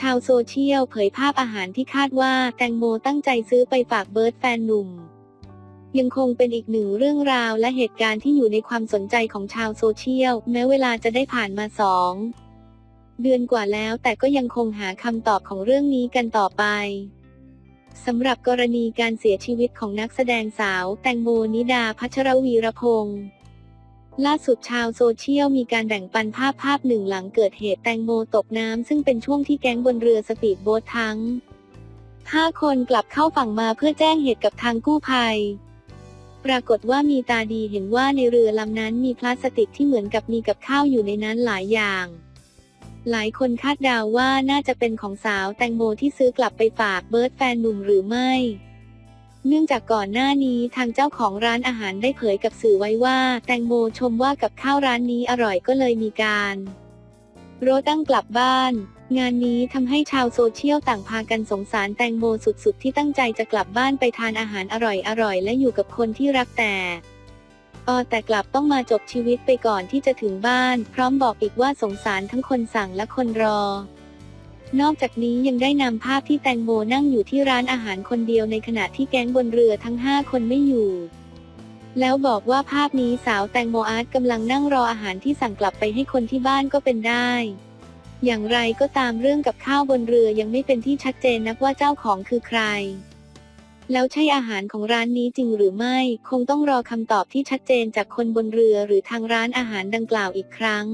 ชาวโซเชียลเผยภาพอาหารที่คาดว่าแตงโมตั้งใจซื้อไปฝากเบิร์ตแฟนหนุ่ม ยังคงเป็นอีกหนึ่งเรื่องราวและเหตุการณ์ที่อยู่ในความสนใจของชาวโซเชียล แม้เวลาจะได้ผ่านมาสองเดือนกว่าแล้วแต่ก็ยังคงหาคำตอบของเรื่องนี้กันต่อไปสำหรับกรณีการเสียชีวิตของนักแสดงสาว แตงโมนิดาพัชรวีรพงศ์ ล่าสุดชาวโซเชียลมีการแบ่งปันภาพภาพหนึ่งหลังเกิดเหตุแตงโมตกน้ำซึ่งเป็นช่วงที่แก๊งบนเรือสปีดโบ๊ททั้ง 5 คนกลับเข้าฝั่งมาเพื่อแจ้งเหตุกับทางกู้ภัย ปรากฏว่ามีตาดีเห็นว่าในเรือลำนั้นมีพลาสติกที่เหมือนกับมีกับข้าวอยู่ในนั้นหลายอย่าง หลายคนคาดเดาวว่าน่าจะเป็นของสาวแตงโมที่ซื้อกลับไปฝากเบิร์ตแฟนหนุ่มหรือไม่ เนื่องจากก่อนหน้านี้ทางเจ้าของร้านอาหารได้เผยกับสื่อไว้ว่า แตงโมชมว่ากับข้าวร้านนี้อร่อยก็เลยมีการโรตั้งกลับบ้าน งานนี้ทำให้ชาวโซเชียลต่างพากันสงสารแตงโมสุดๆ ที่ตั้งใจจะกลับบ้านไปทานอาหารอร่อยๆ และอยู่กับคนที่รักแต่ออแต่กลับต้องมาจบชีวิตไปก่อนที่จะถึงบ้าน พร้อมบอกอีกว่าสงสารทั้งคนสั่งและคนรอ นอกจากนี้ยังได้นำภาพที่แตงโมนั่งอยู่ที่ร้านอาหารคนเดียวในขณะที่แก๊งบนเรือทั้ง 5 คนไม่อยู่ แล้วบอกว่าภาพนี้สาวแตงโมอาร์ตกำลังนั่งรออาหารที่สั่งกลับไปให้คนที่บ้านก็เป็นได้ อย่างไรก็ตามเรื่องกับข้าวบนเรือยังไม่เป็นที่ชัดเจนนักว่าเจ้าของคือใคร แล้วใช่อาหารของร้านนี้จริงหรือไม่ คงต้องรอคำตอบที่ชัดเจนจากคนบนเรือหรือทางร้านอาหารดังกล่าวอีกครั้ง